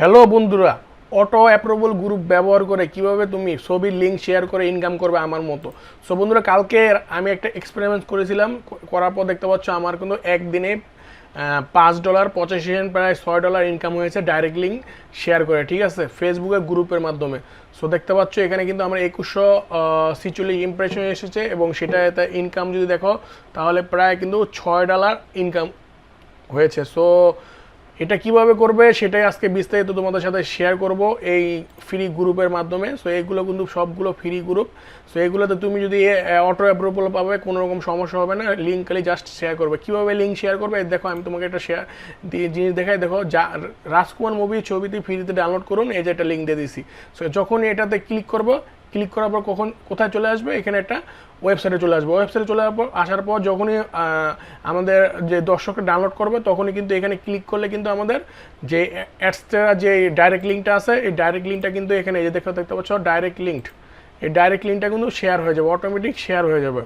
Hello বন্ধুরা। Auto approval group ব্যবহার করে কীভাবে তুমি ছবির লিঙ্ক শেয়ার করে ইনকাম করবে আমার মতো। সো বন্ধুরা, কালকে আমি একটা এক্সপেরিমেন্ট করেছিলাম। করার পর দেখতে পাচ্ছ আমার কিন্তু একদিনে পাঁচ ডলার পঁচাশি সেন্ট প্রায় ছয় ডলার ইনকাম হয়েছে ডাইরেক্ট লিঙ্ক শেয়ার করে, ঠিক আছে? ফেসবুকের গ্রুপের মাধ্যমে। সো দেখতে পাচ্ছ এখানে কিন্তু আমার একুশশো সিচুয়াল্লিশ ইমপ্রেশন এসেছে এবং সেটা ইনকাম যদি দেখো, তাহলে প্রায় কিন্তু ছয় ডলার ইনকাম হয়েছে। সো এটা কীভাবে করবে সেটাই আজকে বিস্তারিত তোমাদের সাথে শেয়ার করব এই ফ্রি গ্রুপের মাধ্যমে। সো এইগুলো কিন্তু সবগুলো ফ্রি গ্রুপ সো এগুলোতে তুমি যদি অটো অ্যাপ্রুভাল পাবে, কোনো রকম সমস্যা হবে না। লিঙ্ক খালি জাস্ট শেয়ার করবে। কীভাবে লিঙ্ক শেয়ার করবে? দেখো, আমি তোমাকে একটা শেয়ার দিয়ে জিনিস দেখাই। দেখো, যা, রাজকুমার মুভি ছবিটি ফ্রিতে ডাউনলোড করুন। এই যে একটা লিঙ্ক দিয়ে দিছি সো যখনই এটাতে ক্লিক করব ক্লিক করার পর কখন কোথায় চলে আসবে? এখানে একটা ওয়েবসাইটে চলে আসবে। ওয়েবসাইটে চলে আসার পর আসার পর যখনই আমাদের যে দর্শকরা ডাউনলোড করবে, তখনই কিন্তু এখানে ক্লিক করলে কিন্তু আমাদের যে অ্যাডসটা যে ডাইরেক্ট লিঙ্কটা আছে, এই ডাইরেক্ট লিঙ্কটা কিন্তু এখানে এই যে দেখতে দেখতে পাচ্ছ ডাইরেক্ট লিঙ্ক এই ডাইরেক্ট লিঙ্কটা কিন্তু শেয়ার হয়ে যাবে অটোমেটিক শেয়ার হয়ে যাবে।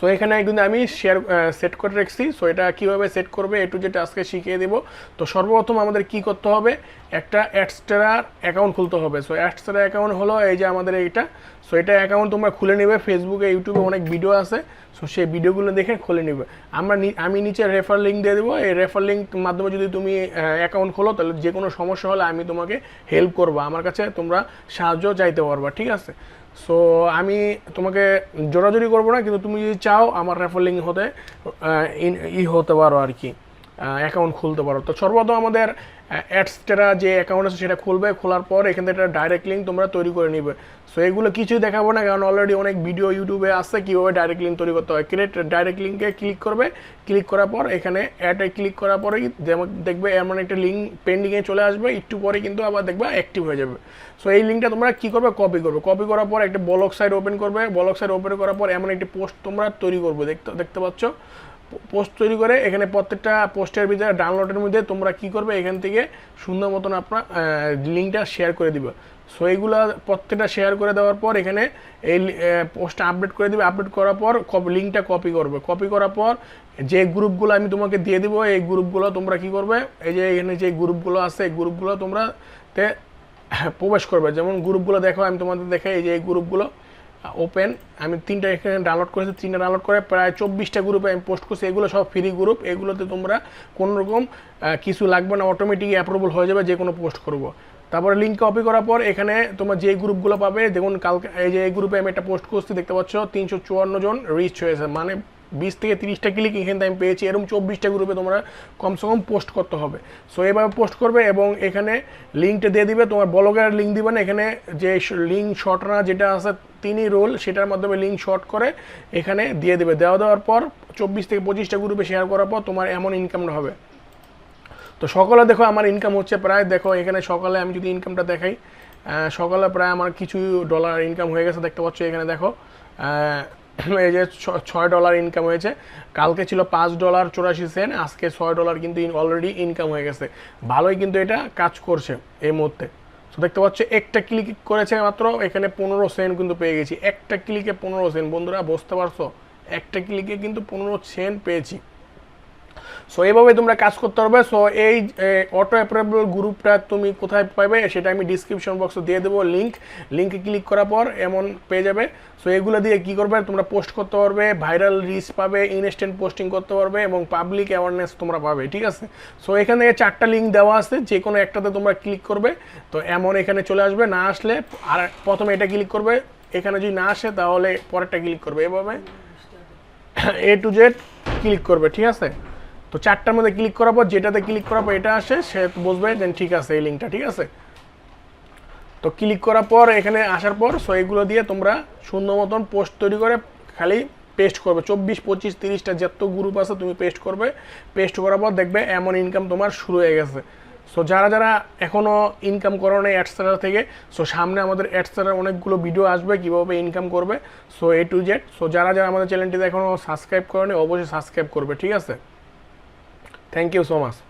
সো এখানে কিন্তু আমি শেয়ার সেট করে রাখছি। সো এটা কীভাবে সেট করবে একটু যেটা আজকে শিখিয়ে দেবো। তো সর্বপ্রথম আমাদের কি করতে হবে? একটা অ্যাডস্টারার অ্যাকাউন্ট খুলতে হবে। সো অ্যাডস্টারার অ্যাকাউন্ট হলো এই যে আমাদের এইটা। সো এটা অ্যাকাউন্ট তোমরা খুলে নেবে। ফেসবুকে ইউটিউবে অনেক ভিডিও আছে। সো সেই ভিডিওগুলো দেখে খুলে নেবে। আমরা আমি নিচে রেফার লিঙ্ক দিয়ে দেবো। এই রেফার লিঙ্ক মাধ্যমে যদি তুমি অ্যাকাউন্ট খোলো, তাহলে যে কোনো সমস্যা হলে আমি তোমাকে হেল্প করব। আমার কাছে তোমরা সাহায্য চাইতে পারবা, ঠিক আছে? সো আমি তোমাকে জোরাজোরি করব না, কিন্তু তুমি যদি চাও, আমার রেফার লিঙ্ক হতে ই হতে পারো আর কি। অ্যাকাউন্ট খুলতে পারো। তো সর্বপ্রথম আমাদের অ্যাডসটা যে অ্যাকাউন্ট আছে সেটা খুলবে, খোলার পর এখান থেকে একটা ডাইরেক্ট লিঙ্ক তোমরা তৈরি করে নিবে। সো এগুলো কিছুই দেখাবো না, কারণ অলরেডি অনেক ভিডিও ইউটিউবে আসছে কীভাবে ডাইরেক্ট লিঙ্ক তৈরি করতে হয়। ক্রিয়েট ডাইরেক্ট লিঙ্কে ক্লিক করবে ক্লিক করার পর এখানে অ্যাডে ক্লিক করার পরেই যেমন দেখবে এমন একটা লিঙ্ক পেন্ডিংয়ে চলে আসবে, একটু পরে কিন্তু আবার দেখবে অ্যাক্টিভ হয়ে যাবে। সো এই লিঙ্কটা তোমরা কী করবে? কপি করবে। কপি করার পর একটা ব্লক সাইট ওপেন করবে। ব্লক সাইট ওপেন করার পর এমন একটি পোস্ট তোমরা তৈরি করবে, দেখতে দেখতে পাচ্ছ? পোস্ট তৈরি করে এখানে প্রত্যেকটা পোস্টের ভিতরে ডাউনলোডের মধ্যে তোমরা কি করবে, এখান থেকে সুন্দর মতন আপনার লিঙ্কটা শেয়ার করে দিবে। সো এইগুলো প্রত্যেকটা শেয়ার করে দেওয়ার পর এখানে এই পোস্টটা আপডেট করে দিবে। আপডেট করার পর লিঙ্কটা কপি করবে। কপি করার পর যে গ্রুপগুলো আমি তোমাকে দিয়ে দিব, এই গ্রুপগুলো তোমরা কি করবে, এই যে এখানে যে গ্রুপগুলো আছে, এই গ্রুপগুলো তোমরা তে প্রবেশ করবে। যেমন গ্রুপগুলো দেখো, আমি তোমাদের দেখাই, এই যে এই গ্রুপগুলো ওপেন আমি তিনটা এখানে ডাউনলোড করেছি, তিনটা ডাউনলোড করে প্রায় চব্বিশটা গ্রুপে আমি পোস্ট করছি। এগুলো সব ফ্রি গ্রুপ এগুলোতে তোমরা কোনোরকম কিছু লাগবে না অটোমেটিক অ্যাপ্রুভাল হয়ে যাবে যে কোনো পোস্ট করব। তারপরে লিঙ্ক কপি করার পর এখানে তোমার যে গ্রুপগুলো পাবে, দেখুন কালকে, এই যে এই গ্রুপে আমি একটা পোস্ট করছি, দেখতে পাচ্ছ, তিনশো চুয়ান্ন জন রিচ হয়েছে। মানে বিশ থেকে তিরিশটা ক্লিক এখান থেকে আমি পেয়েছি, এরকম চব্বিশটা গ্রুপে তোমরা কমসে কম পোস্ট করতে হবে। সো এভাবে পোস্ট করবে এবং এখানে লিঙ্কটা দিয়ে দিবে, তোমার ব্লগের লিঙ্ক দিবে না, এখানে যে লিঙ্ক শর্টনা যেটা আছে তিনি রোল সেটার মাধ্যমে লিঙ্ক শর্ট করে এখানে দিয়ে দেবে। দেওয়া দেওয়ার পর চব্বিশ থেকে পঁচিশটা গ্রুপে শেয়ার করার পর তোমার এমন ইনকামটা হবে। তো সকালে দেখো আমার ইনকাম হচ্ছে প্রায়, দেখো এখানে সকালে আমি যদি ইনকামটা দেখাই সকালে প্রায় আমার কিছু ডলার ইনকাম হয়ে গেছে, দেখতে পাচ্ছ এখানে দেখো। এই যে ছয় ডলার ইনকাম হয়েছে। কালকে ছিল পাঁচ ডলার চুরাশি সেন্ট আজকে ছয় ডলার কিন্তু অলরেডি ইনকাম হয়ে গেছে। ভালোই কিন্তু এটা কাজ করছে এই মুহূর্তে। তো দেখতে পাচ্ছ, একটা ক্লিক করেছে মাত্র, এখানে পনেরো সেন্ট কিন্তু পেয়ে গেছি। একটা ক্লিকে পনেরো সেন্ট বন্ধুরা, বুঝতে পারছ? একটা ক্লিকে কিন্তু পনেরো সেন্ট পেয়েছি। সো এইভাবে তোমরা কাজ করতে পারবে। সো এই অটো অ্যাপ্রেবল গ্রুপটা তুমি কোথায় পাবে সেটা আমি ডিসক্রিপশন বক্সে দিয়ে দেবো লিঙ্ক লিঙ্কে ক্লিক করার পর এমন পেয়ে যাবে। সো এগুলো দিয়ে কি করবে? তোমরা পোস্ট করতে পারবে ভাইরাল রিচ পাবে ইনস্ট্যান্ট পোস্টিং করতে পারবে এবং পাবলিক অ্যাওয়ারনেস তোমরা পাবে, ঠিক আছে? সো এখান থেকে চারটা লিঙ্ক দেওয়া আছে যে কোনো একটাতে তোমরা ক্লিক করবে। তো এমন এখানে চলে আসবে, না আসলে আর প্রথমে এটা ক্লিক করবে। এখানে যদি না আসে তাহলে পরেরটা ক্লিক করবে, এভাবে। এ টু জেড ক্লিক করবে, ঠিক আছে? তো চারটার মধ্যে ক্লিক করার পর যেটাতে ক্লিক করার পর এটা আসে, সে বুঝবে যে ঠিক আছে, এই লিঙ্কটা ঠিক আছে? তো ক্লিক করার পর এখানে আসার পর সো এগুলো দিয়ে তোমরা সুন্দর মতন পোস্ট তৈরি করে খালি পেস্ট করবে। চব্বিশ, পঁচিশ, তিরিশটা যত গ্রুপ আছে তুমি পেস্ট করবে। পেস্ট করার পর দেখবে এমন ইনকাম তোমার শুরু হয়ে গেছে। সো যারা যারা এখনও ইনকাম করো নাই অ্যাডসারার থেকে সো সামনে আমাদের অ্যাডসারার অনেকগুলো ভিডিও আসবে কীভাবে ইনকাম করবে। So A to Z so যারা যারা আমাদের চ্যানেলটিতে এখনও সাবস্ক্রাইব করেনি অবশ্যই সাবস্ক্রাইব করবে, ঠিক আছে? Thank you so much.